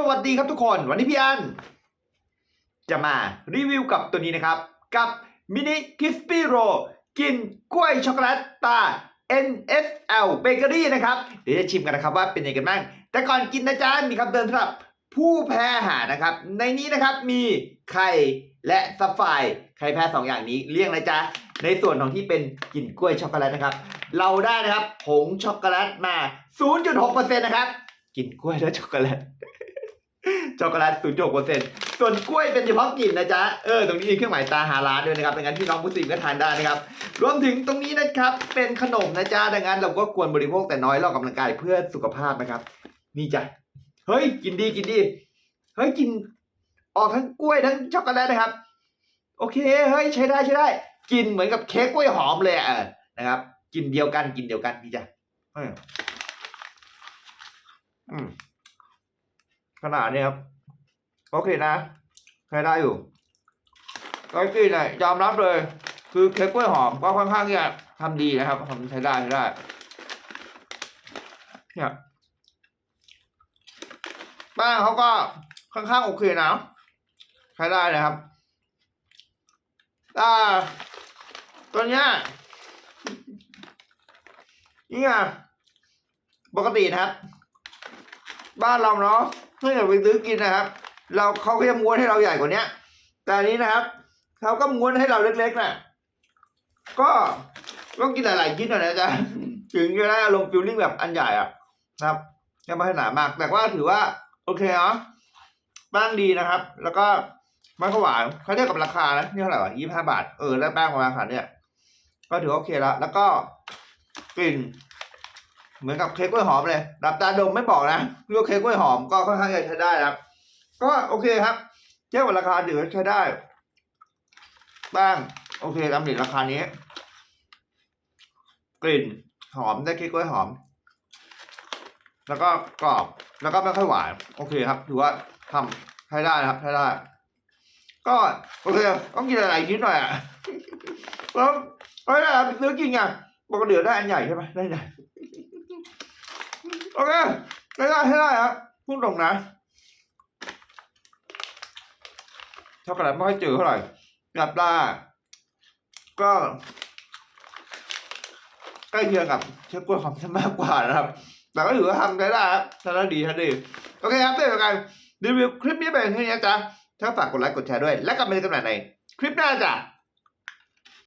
สวัสดีครับทุกคนวันนี้พี่อัน จะมารีวิวกับตัวนี้นะครับ กับมินิคิสปี้โรกินกล้วยช็อกโกแลตตา NFL Bakery นะครับ เดี๋ยวจะชิมกันนะครับว่าเป็นยังไงกันบ้าง แต่ก่อนกินนะจ๊ะมีคำเตือนสำหรับผู้แพ้อาหารนะครับ ในนี้นะครับมีไข่และซัฟไฟร์ใครแพ้สองอย่างนี้เลี่ยงนะจ๊ะในส่วนของที่เป็นกลิ่นกล้วยช็อกโกแลตนะครับ เราได้นะครับผงช็อกโกแลตมา 0.6%นะครับกินกล้วยแล้วช็อกโกแลต ช็อกโกแลต0.6%ส่วนกล้วยเป็นเฉพาะกลิ่นนะจ๊ะ เออ ตรงนี้มีเครื่องหมายตาหาร้านด้วยนะครับดังนั้นพี่น้องผู้สิงก็ทานได้นะครับ รวมถึงตรงนี้นะครับ เป็นขนมนะจ๊ะ ดังนั้นเราก็ควรบริโภคแต่น้อยเราออกกำลังกายเพื่อสุขภาพนะครับ นี่จ้ะ เฮ้ย กินดีกินดี เฮ้ย กิน ออกทั้งกล้วยทั้งช็อกโกแลตนะครับ โอเค เฮ้ย ใช้ได้ใช้ได้ กินเหมือนกับเค้กกล้วยหอมเลยอะเออนะครับ กินเดียวกันกินเดียวกันนี่จ้ะอืม ขนาดนี้ครับ โอเคนะใช้ได้อยู่ก็กินเนี่ยยอมรับเลย คือเค้กกล้วยหอมก็ค่อนข้างที่จะทำดีนะครับทำใช้ได้ใช้ได้เนี่ยแป้งเขาก็ค่อนข้างโอเคนะใช้ได้นะครับอ่าตัวเนี้ยนี่ไงปกตินะครับ บ้านเราเนาะ เกิดไปซื้อกินนะครับ เราเขาก็จะม้วนให้เราใหญ่กว่าเนี้ย แต่อันนี้นะครับเขาก็ม้วนให้เราเล็กๆนะก็ต้องกินหลายๆชิ้นหน่อยนะจ๊ะถึงจะได้อารมณ์ฟิลลิ่งแบบอันใหญ่อะนะครับยังไม่ให้หนามาก แต่ว่าถือว่าโอเคเนาะแป้งดีนะครับ แล้วก็ไม่ข้าวหวานเขาเทียบกับราคานะนี่เท่าไหร่วะยี่ห้าบาท เออ แล้วแป้งประมาณขนาเนี้ยก็ถือว่าโอเคแล้ว แล้วก็กลิ่น เหมือนกับเค้กกล้วยหอมเลยดับตาดมไม่บอกนะเรื่องเค้กกล้วยหอมก็ค่อนข้างจะใช้ได้นะครับ ก็โอเคครับเทียบกับราคาถือว่าใช้ได้แป้งโอเคตามหนิราคานี้ กลิ่นหอมได้เค้กกล้วยหอม แล้วก็กรอบแล้วก็ไม่ค่อยหวานโอเคครับถือว่าทำใช้ได้นะครับใช้ได้ ก็โอเคต้องกินอะไรนิดหน่อยอะแล้วไม่ได้ครับซื้อกินไงปกติได้อันใหญ่ใช่ไหมได้ใหญ่ โอเคได้ได้ให้ได้ครับพูดตรงนะช็อกโกแลตไม่ค่อยเจอเท่าไหร่กับปลาก็ใกล้เคียงกับเช็คกล้วยหอมจะมากกว่านะครับ แต่ก็ถือว่าทำได้ได้ครับทำได้ดีทำได้ดีโอเคครับเดี๋ยวกันรีวิวคลิปนี้ไปเท่านี้นะจ๊ะถ้าฝากกดไลค์กดแชร์ด้วย และกลับมาเจอกันใหม่ในคลิปหน้าจ้ะ